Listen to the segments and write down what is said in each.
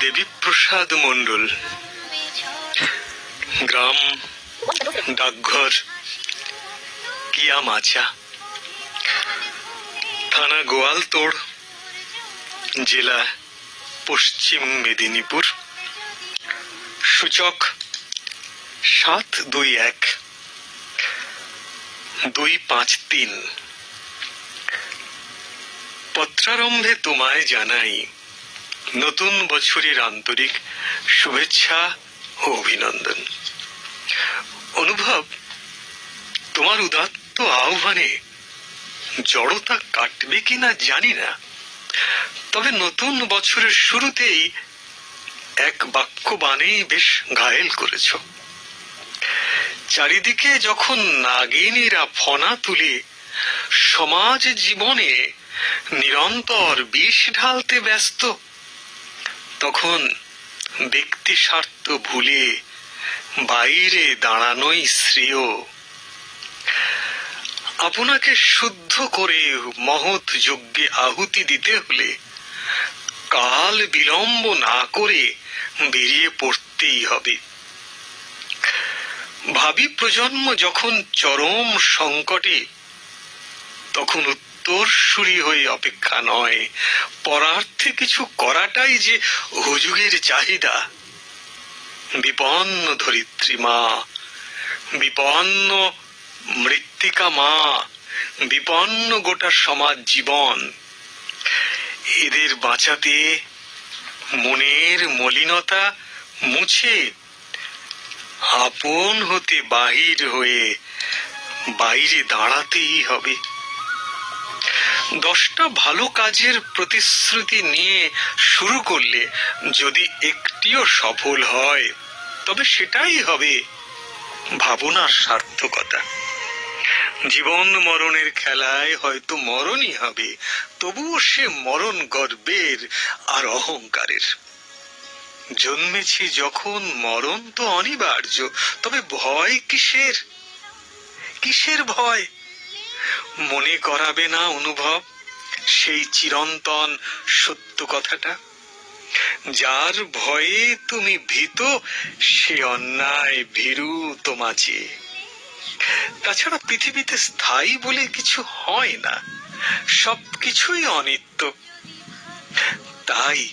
দেবীপ্রসাদ মণ্ডল। গ্রাম, ডাকঘর, কিয়ামাচা। থানা গোয়ালতোড়, জেলা পশ্চিম মেদিনীপুর। সূচক সাত দুই এক দুই পাঁচ তিন। পত্রারম্ভে তোমায় জানাই নতুন বছরের আন্তরিক শুভেচ্ছা ও অভিনন্দন। অনুভব, তোমার উদাত্ত আহ্বানে জড়তা কাটবে কিনা জানি না। তবে নতুন বছরের শুরুতেই এক বাক্য বাণেই বেশ ঘায়েল করেছ। চারিদিকে যখন নাগিনীরা ফনা তুলে সমাজ জীবনে নিরন্তর বিষ ঢালতে ব্যস্ত তখন ব্যক্তি স্বার্থ ভুলে বাইরে দাঁড়ানোই শ্রেয়। আপনাকে শুদ্ধ করে মহৎ যজ্ঞে আহুতি দিতে হলে কাল বিলম্ব না করে বেরিয়ে পড়তেই হবে। ভাবি প্রজন্ম যখন চরম সংকটে, তখন উত্তরসূরি হয়ে অপেক্ষা নয়। পরার্থে কিছু করাটাই যে হুজুগের চাহিদা। বিপন্ন ধরিত্রী মা, বিপন্ন মৃত্তিকা মা, বিপন্ন গোটা সমাজ জীবন। এদের বাঁচাতে মনের মলিনতা মুছে আপন হতে বাহির হয়ে বাইরে দাঁড়াতেই হবে। দশটা ভালো কাজের প্রতিশ্রুতি নিয়ে শুরু করলে যদি একটিও সফল হয়, তবে সেটাই হবে ভাবনার সার্থকতা। জীবন মরণের খেলায় হয়তো মরণই হবে, তবুও সে মরণ গর্বের আর অহংকারের। জন্মেছি যখন মরণ তো অনিবার্য, তবে ভয় কিসের? কিসের ভয়? মনে করাবে না অনুভব সেই চিরন্তন সত্য কথাটা। যার ভয়ে তুমি ভীত, সে অন্যায় ভীরু তোমাছে তাছাড়া পৃথিবীতে স্থায়ী বলে কিছু হয় না, সবকিছুই অনিত্য। তাই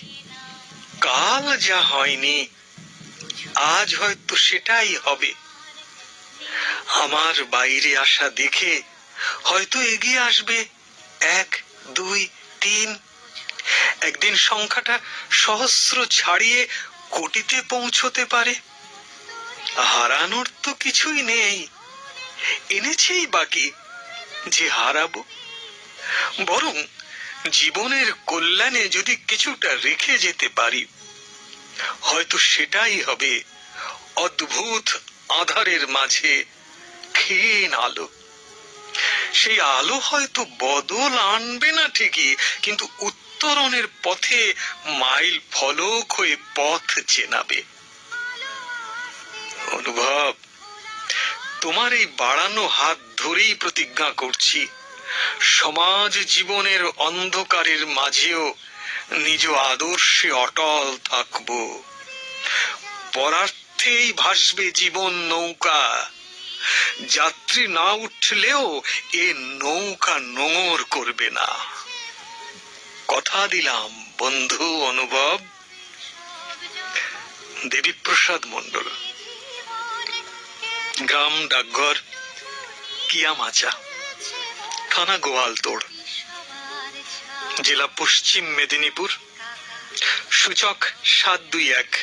কাল যা হয়নি, আজ হয়তো সেটাই হবে। আমার বাইরে আসা দেখে হয়তো এগিয়ে আসবে। এক, দুই, তিন। একদিন সংখ্যাটা সহস্র ছাড়িয়ে কোটিতে পৌঁছতে পারে। হারানোর তো কিছুই নেই। এনেছেই বাকি যে হারাবো। বরং জীবনের কল্যাণে যদি কিছুটা রেখে যেতে পারি, হয়তো সেটাই হবে অদ্ভুত আধারের মাঝে ক্ষীণ আলো। সেই আলো হয়তো বদল আনবে না ঠিকই, কিন্তু উত্তরণের পথে মাইল ফলক হয়ে পথ চেনাবে। অনুভব, তোমার এই বাড়ানো হাত ধরেই প্রতিজ্ঞা করছি। সমাজ জীবনের অন্ধকারের মাঝেও নিজ আদর্শে অটল থাকব। পরার্থেই ভাসবে জীবন নৌকা। যাত্রী না উঠলেও এ নৌকা নোঙর করবে না। কথা দিলাম, বন্ধু অনুভব। দেবীপ্রসাদ মণ্ডল। গ্রাম ডাকঘর, কিয়ামাচা। থানা গোয়ালতোড় জেলা পশ্চিম মেদিনীপুর। সূচক সাত দুই এক।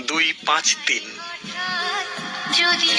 দুই পাঁচ তিন।